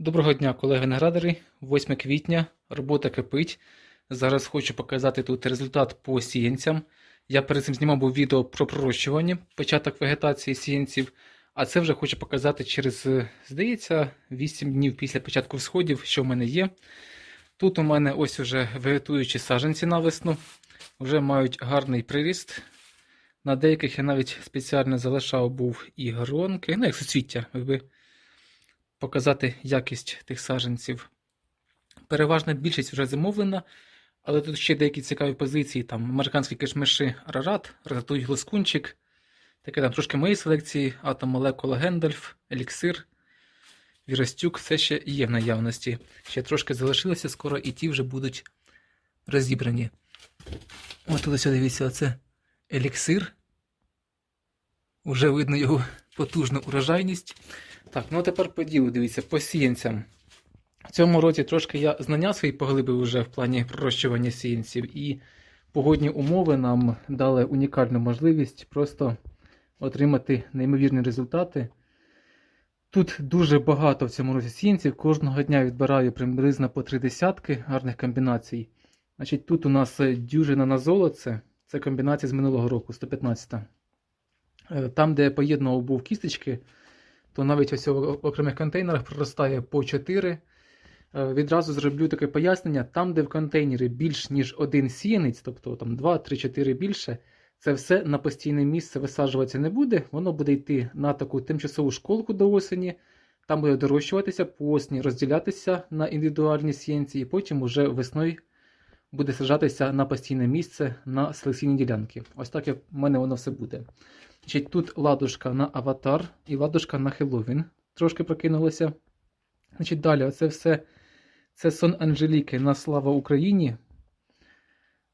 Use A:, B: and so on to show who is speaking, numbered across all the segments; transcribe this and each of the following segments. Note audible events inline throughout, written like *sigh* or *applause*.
A: Доброго дня, колеги виноградарі. 8 квітня, робота кипить. Зараз хочу показати тут результат по сіянцям. Я перед цим знімав відео про пророщування, початок вегетації сіянців, а це вже хочу показати через, е, здається, 8 днів після початку всходів, що в мене є. Тут у мене ось уже вегетуючі саджанці на весну, вже мають гарний приріст. На деяких я навіть спеціально залишав був і гронки, ну як суцвіття, якби показати якість тих саджанців. Переважна більшість вже замовлена, але тут ще деякі цікаві позиції: там американські кишмиші Арарат, Рататуй Глоскунчик, таке там трошки моєї селекції, Атом Молекула Гендальф, Еліксир, Віростюк, все ще є в наявності. Ще трошки залишилося, скоро і ті вже будуть розібрані. От тут дивіться, оце еліксир. Уже видно його потужну урожайність. Так, ну а тепер по ділу, дивіться, по сіянцям. В цьому році трошки я знання свої поглибив уже в плані пророщування сіянців, і погодні умови нам дали унікальну можливість просто отримати неймовірні результати. Тут дуже багато в цьому році сіянців. Кожного дня відбираю приблизно по три десятки гарних комбінацій. Значить, тут у нас дюжина на золоце. Це комбінація з минулого року, 115. Е, Там, де поєднував був кісточки, то навіть ось в окремих контейнерах проростає по 4. Е, Відразу зроблю таке пояснення: там, де в контейнері більш ніж один сіянець, тобто там 2, 3, 4 більше, це все на постійне місце висаджуватися не буде. Воно буде йти на таку тимчасову школку до осені. Там буде дорощуватися по осені, розділятися на індивідуальні сіянці, і потім уже весною буде саджатися на постійне місце на селекційні ділянки. Ось так як в мене воно все буде. Значить, тут ладушка на аватар і ладушка на Хеллоуін. Трошки прокинулося. Значить, далі, оце все це сон Анжеліки на слава Україні.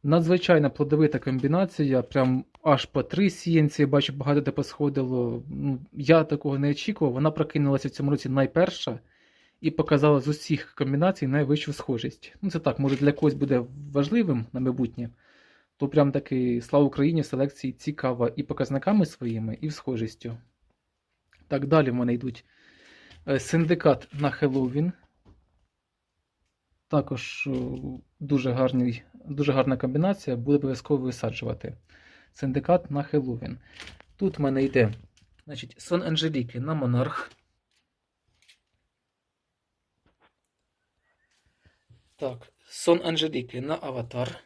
A: Надзвичайно плодовита комбінація. Прям аж по три сіянці. Бачу, багато де посходило. Ну, Я такого не очікував. Вона прокинулася в цьому році найперша і показала з усіх комбінацій найвищу схожість. Ну, це так, може для когось буде важливим на майбутнє. То прям таки слава Україні в селекції цікава і показниками своїми, і схожістю. Так, далі в мене йдуть е, синдикат на Хеллоуін. Також дуже, гарний, дуже гарна комбінація, буде обов'язково висаджувати. Синдикат на Хеллоуін. Тут в мене йде значить, сон Анжеліки на Монарх. Так, сон Анжеліки на Аватар.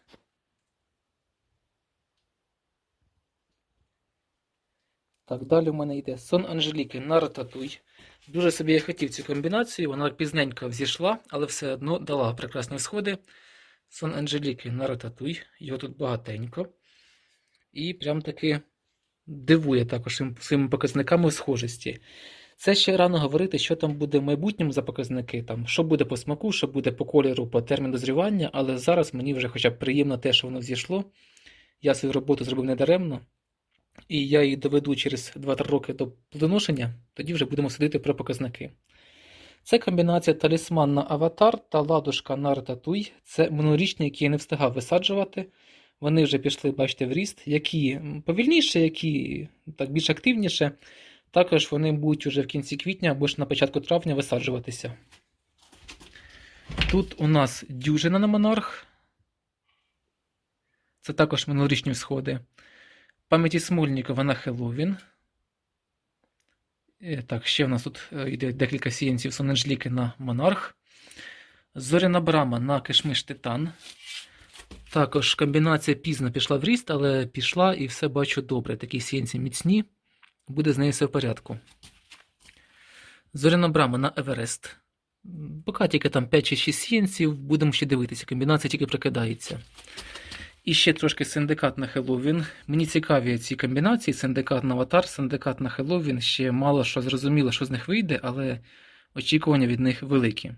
A: Так, далі в мене йде сон Анжеліки на Рататуй. Дуже собі я хотів цю комбінацію, вона пізненько взійшла, але все одно дала прекрасні сходи. Сон Анжеліки на Рататуй. Його тут багатенько. І прям таки дивує також своїми показниками схожості. Це ще рано говорити, що там буде в майбутньому за показники, там, що буде по смаку, що буде по кольору, по терміну дозрівання, але зараз мені вже хоча б приємно те, що воно взійшло. Я свою роботу зробив недаремно. І я її доведу через 2-3 роки до плодоношення, тоді вже будемо судити про показники. Це комбінація талісман на аватар та ладушка на рататуй. Це минулорічні, які я не встигав висаджувати. Вони вже пішли, бачите, в ріст, які повільніше, які так більш активніше. Також вони будуть уже в кінці квітня або ж на початку травня висаджуватися. Тут у нас дюжина на монарх. Це також минулорічні всходи. Пам'яті Смольникова на Хеллоуін. Е, Так, ще в нас тут е, йде декілька сіянців Сонеджліки на Монарх. Зоряна Брама на Кишмиш Титан. Також комбінація пізно пішла в ріст, але пішла і все бачу добре. Такі сіянці міцні. Буде з нею все в порядку. Зоряна Брама на Еверест. Поки тільки там 5 чи 6 сіянців, будемо ще дивитися. Комбінація тільки прокидається. І ще трошки синдикат на Хеллоуін. Мені цікаві ці комбінації: синдикат на аватар, синдикат на Хеллоуін. Ще мало що зрозуміло, що з них вийде, але очікування від них великі.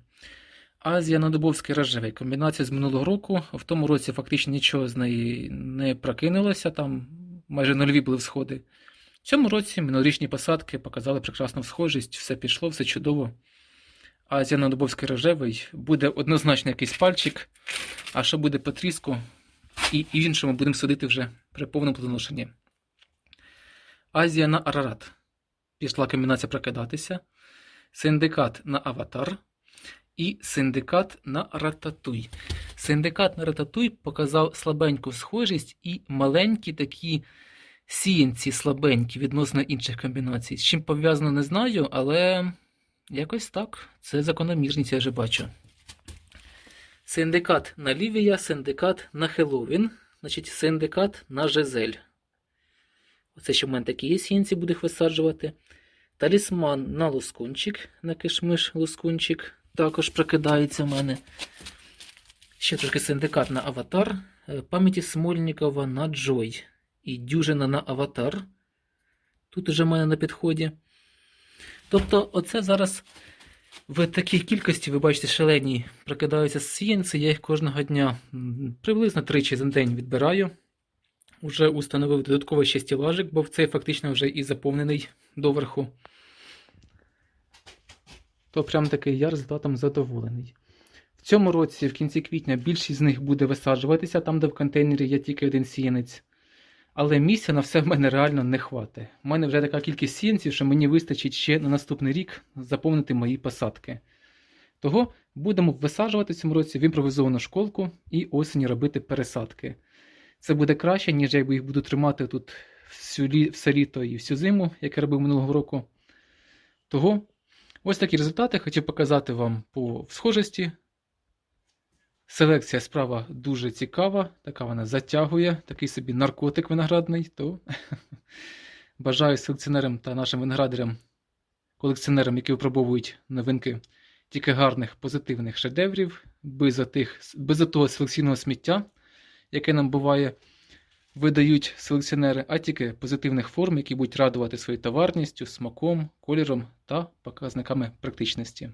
A: Азія на Дубовський рожевий. Комбінація з минулого року. В тому році фактично нічого з неї не прокинулося, там майже нульові були всходи. В цьому році минулорічні посадки показали прекрасну схожість, все пішло, все чудово. Азія на Дубовський рожевий буде однозначно якийсь пальчик. А що буде по тріску, і в іншому будемо судити вже при повному плодоношенні. Азія на Арарат. Пішла комбінація прокидатися. Синдикат на аватар. і синдикат на рататуй. Синдикат на рататуй показав слабеньку схожість і маленькі такі сіянці слабенькі відносно інших комбінацій. З чим пов'язано, не знаю, але якось так. Це закономірність, я вже бачу. Синдикат на Лівія, синдикат на Хеллоуін, значить синдикат на Жизель. Оце ще в мене такі є сіянці, буду їх висаджувати. Талісман на лускунчик, на кишмиш лускунчик. Також прокидається в мене. Ще трошки синдикат на аватар. Е, Пам'яті Смольникова на Джой. І дюжина на аватар. Тут уже в мене на підході. Тобто, оце зараз в такій кількості, ви бачите, шалені прокидаються сіянці. Я їх кожного дня приблизно тричі за день відбираю. Уже установив додатковий ще стілажик, бо цей фактично вже і заповнений доверху. То прям такий я результатом задоволений. В цьому році, в кінці квітня, більшість з них буде висаджуватися, там, де в контейнері є тільки один сіянець. Але місця на все в мене реально не хватить. У мене вже така кількість сіянців, що мені вистачить ще на наступний рік заповнити мої посадки. Того будемо висаджувати в цьому році в імпровізовану школку і осені робити пересадки. Це буде краще, ніж якби їх буду тримати тут всю лі... все літо і всю зиму, як я робив минулого року. Того ось такі результати хотів показати вам по схожості. Селекція справа дуже цікава, така вона затягує, такий собі наркотик виноградний. То *laughs* бажаю селекціонерам та нашим виноградарям, колекціонерам, які випробовують новинки, тільки гарних позитивних шедеврів, без, отих, без того селекційного сміття, яке нам буває, видають селекціонери, а тільки позитивних форм, які будуть радувати своєю товарністю, смаком, кольором та показниками практичності.